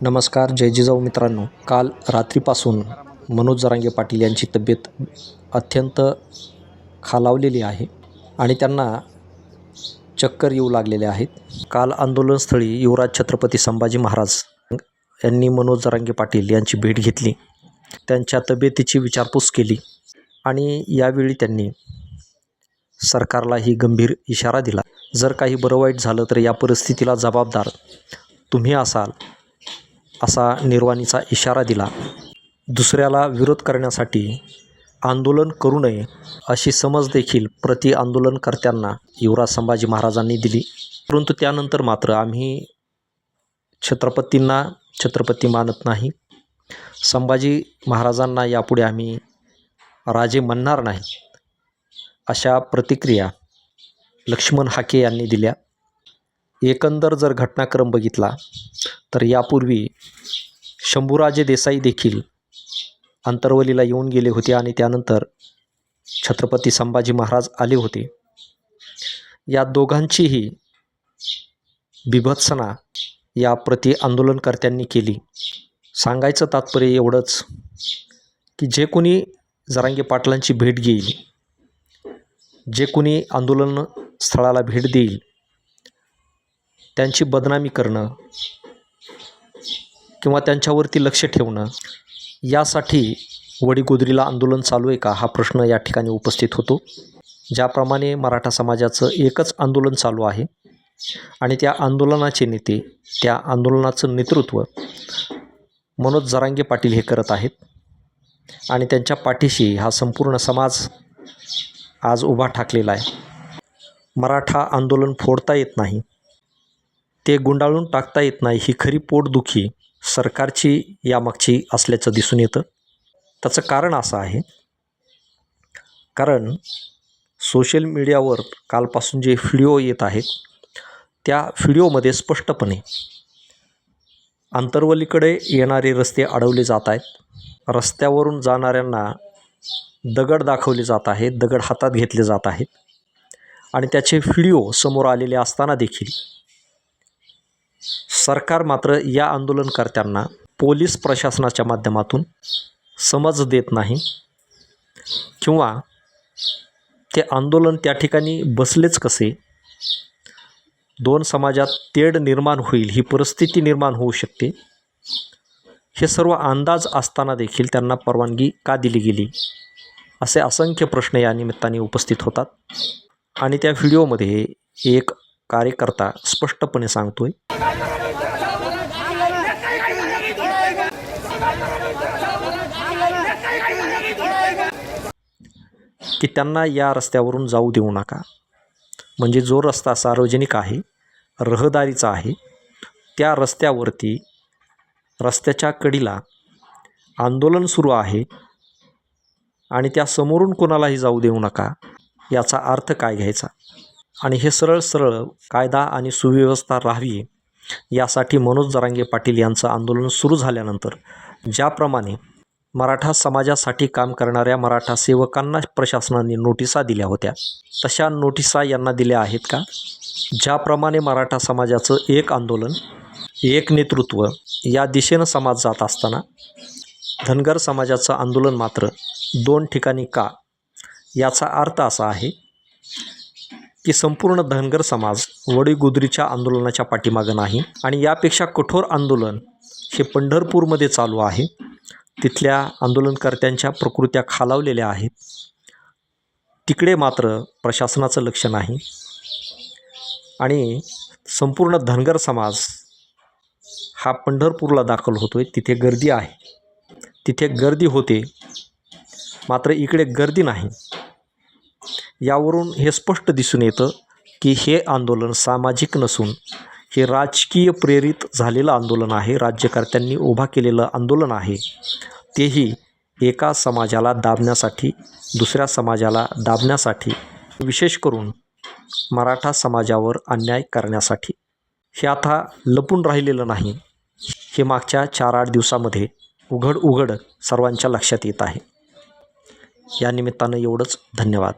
नमस्कार जय जिजाऊ मित्रांनो. काल रात्रीपासून मनोज जरांगे पाटील यांची तब्येत अत्यंत खालावलेली आहे आणि त्यांना चक्कर येऊ लागलेले आहेत. काल आंदोलनस्थळी युवराज छत्रपती संभाजी महाराज यांनी मनोज जरांगे पाटील यांची भेट घेतली. त्यांच्या तब्येतीची विचारपूस केली आणि यावेळी त्यांनी सरकारलाही गंभीर इशारा दिला. जर काही बरं वाईट झालं तर या परिस्थितीला जबाबदार तुम्ही असाल. असा निर्वाणीचा इशारा दिला. दुसऱ्याला विरोध करण्यासाठी आंदोलन करू नये अशी समज देखील प्रति आंदोलनकर्त्यांना युवराज संभाजी महाराजांनी दिली. परंतु त्यानंतर मात्र आम्ही छत्रपतींना छत्रपती मानत नाही. संभाजी महाराजांना यापुढे आम्ही राजे म्हणणार नाही अशा प्रतिक्रिया लक्ष्मण हाके यांनी दिल्या. एकंदर जर घटनाक्रम बघितला तर यापूर्वी शंभूराजे देसाई देखील अंतरवलीला येऊन गेले होते आणि त्यानंतर छत्रपती संभाजी महाराज आले होते. या दोघांचीही बिभत्सना या प्रति आंदोलनकर्त्यांनी केली. सांगायचं तात्पर्य एवढंच की जे कोणी जरांगे पाटलांची भेट घेईल जे कोणी आंदोलन स्थळाला भेट देईल त्यांची बदनामी करणं किंवा त्यांच्यावरती लक्ष ठेवणं यासाठी वडीगोदरीला आंदोलन चालू आहे का? हा प्रश्न या ठिकाणी उपस्थित होतो. ज्याप्रमाणे मराठा समाजाचं एकच आंदोलन चालू आहे आणि त्या आंदोलनाचे नेते त्या आंदोलनाचं नेतृत्व मनोज जरांगे पाटील हे करत आहेत आणि त्यांच्या पाठीशी हा संपूर्ण समाज आज उभा ठाकलेला आहे. मराठा आंदोलन फोडता येत नाही. ते गुंडाळून टाकता येत नाही. ही खरी पोटदुखी सरकारची यामागची असल्याचं दिसून येतं. त्याचं कारण असं आहे कारण सोशल मीडियावर कालपासून जे व्हिडिओ येत आहेत त्या व्हिडिओमध्ये स्पष्टपणे अंतर्वलीकडे येणारे रस्ते अडवले जात आहेत. रस्त्यावरून जाणाऱ्यांना दगड दाखवले जात आहेत दगड हातात घेतले जात आहेत. आणि त्याचे व्हिडिओ समोर आलेले असताना देखील सरकार मात्र या आंदोलनकर्त्यांना पोलीस प्रशासनाच्या माध्यमातून समज देत नाही किंवा ते आंदोलन त्या ठिकाणी बसलेच कसे? दोन समाजात तेढ निर्माण होईल ही परिस्थिती निर्माण होऊ शकते. हे सर्व अंदाज असताना देखील त्यांना परवानगी का दिली गेली? असे असंख्य प्रश्न या निमित्ताने उपस्थित होतात. आणि त्या व्हिडिओमध्ये एक कार्यकर्ता स्पष्टपणे सांगतोय. की त्यांना या रस्त्यावरून जाऊ देऊ नका. म्हणजे जो रस्ता सार्वजनिक आहे रहदारीचा आहे त्या रस्त्यावरती रस्त्याच्या कडीला आंदोलन सुरू आहे आणि त्या समोरून कोणालाही जाऊ देऊ नका याचा अर्थ काय घ्यायचा? आणि हे सरळ सरळ कायदा आणि सुव्यवस्था राहावी यासाठी मनोज जरांगे पाटील यांचं आंदोलन सुरू झाल्यानंतर ज्याप्रमाणे मराठा समाजासाठी काम करणाऱ्या मराठा सेवकांना प्रशासनाने नोटिसा दिल्या होत्या तशा नोटिसा यांना दिल्या आहेत का? ज्याप्रमाणे मराठा समाजाचं एक आंदोलन एक नेतृत्व या दिशेनं समाज जात असताना धनगर समाजाचं आंदोलन मात्र दोन ठिकाणी का? याचा अर्थ असा आहे की संपूर्ण धनगर समाज वडीगुद्रीच्या आंदोलनाच्या पाठीमागं नाही आणि यापेक्षा कठोर आंदोलन हे पंढरपूरमध्ये चालू आहे. तिथल्या आंदोलनकर्त्यांच्या प्रकृत्या खालावलेल्या आहेत. तिकडे मात्र प्रशासनाचं लक्ष नाही. आणि संपूर्ण धनगर समाज हा पंढरपूरला दाखल होतो आहे तिथे गर्दी आहे. तिथे गर्दी होते. मात्र इकडे गर्दी नाही. यावरून हे स्पष्ट दिसून येतं की हे आंदोलन सामाजिक नसून हे राजकीय प्रेरित झालेलं आंदोलन आहे राज्यकर्त्यांनी उभा केलेलं आंदोलन आहे. तेही एका समाजाला दाबण्यासाठी दुसऱ्या समाजाला दाबण्यासाठी विशेष करून मराठा समाजावर अन्याय करण्यासाठी. हे आता लपून राहिलेलं नाही. हे मागच्या चार आठ दिवसामध्ये उघड उघड सर्वांच्या लक्षात येत आहे. या निमित्तानं एवढंच. धन्यवाद.